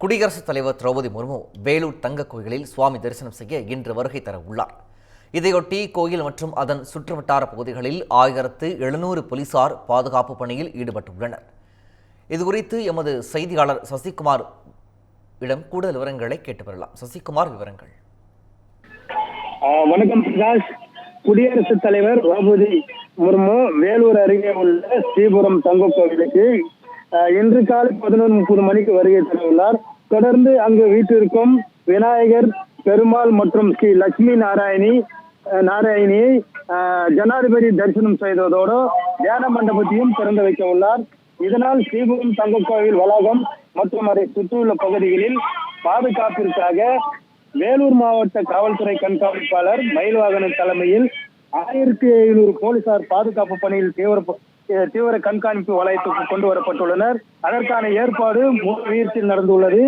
குடியரசுத் தலைவர் திரௌபதி முர்மு வேலூர் தங்க கோயிலில் சுவாமி தரிசனம் செய்ய இன்று வருகை தர உள்ளார். இதையொட்டி கோயில் மற்றும் அதன் சுற்றுவட்டார பகுதிகளில் ஆயிரத்து எழுநூறு போலீசார் பாதுகாப்பு பணியில் ஈடுபட்டுள்ளனர். இதுகுறித்து எமது செய்தியாளர் சசிகுமார் இடம் கூடுதல் விவரங்களை கேட்டு பெறலாம் சசிகுமார் விவரங்கள். வணக்கம் பிரகாஷ் குடியரசுத் தலைவர் திரௌபதி முர்மு வேலூர் அருகே உள்ள ஸ்ரீபுரம் தங்க கோவிலுக்கு இன்று காலை பதினொன்று முப்பது மணிக்கு வருகை தரவுள்ளார் உள்ளார் தொடர்ந்து அங்கு வீட்டிற்கும் விநாயகர் பெருமாள் மற்றும் ஸ்ரீ லட்சுமி நாராயணி நாராயணியை ஜனாதிபதி தரிசனம் செய்ததோடு தியான மண்டபத்தையும் திறந்து வைக்க உள்ளார் இதனால் ஸ்ரீபுரம் தங்க கோவில் வளாகம் மற்றும் அதை சுற்றியுள்ள பகுதிகளில் பாதுகாப்பிற்காக வேலூர் மாவட்ட காவல்துறை கண்காணிப்பாளர் மயில்வாகனன் தலைமையில் ஆயிரத்தி ஐநூறு போலீசார் பாதுகாப்பு பணியில் தீவிர தீவிர கண்காணிப்பு வளையத்துக்கு கொண்டு வரப்பட்டுள்ளனர். அதற்கான ஏற்பாடு முழு நடந்துள்ளது.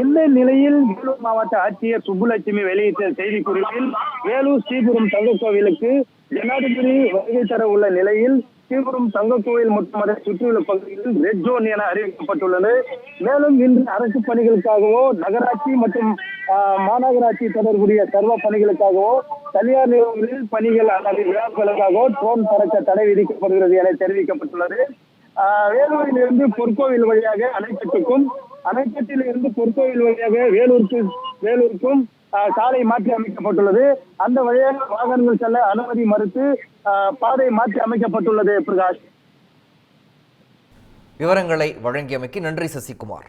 இந்த நிலையில் வேலூர் மாவட்ட ஆட்சியர் சுப்புலட்சுமி வெளியிட்ட செய்திக்குறிப்பில் வேலூர் ஸ்ரீபுரம் தங்க கோவிலுக்கு ஜனாதிபதி வருகை தர உள்ள நிலையில் ஸ்ரீபுரம் தங்க கோவில் மற்றும் அதை சுற்றியுள்ள பகுதிகளில் ரெட் ஜோன் என அறிவிக்கப்பட்டுள்ளது. மேலும் இன்று அரசு பணிகளுக்காகவோ நகராட்சி மற்றும் மாநகராட்சி தொடர்புடைய சர்வ பணிகளுக்காகவோ தனியார் நிறுவனங்களில் பணிகள் அல்லது விழாக்களுக்காகவோ ட்ரோன் பறக்க தடை விதிக்கப்படுகிறது என தெரிவிக்கப்பட்டுள்ளது. வேலூரிலிருந்து பொற்கோவில் வழியாக அணைக்கட்டுக்கும் அணைக்கட்டில் இருந்து பொற்கோவில் வழியாக வேலூருக்கு வேலூருக்கும் சாலை மாற்றி அமைக்கப்பட்டுள்ளது. அந்த வழியாக வாகனங்கள் செல்ல அனுமதி மறுத்து பாதை மாற்றி அமைக்கப்பட்டுள்ளது பிரகாஷ். விவரங்களை வழங்கியமைக்கு நன்றி சசிகுமார்.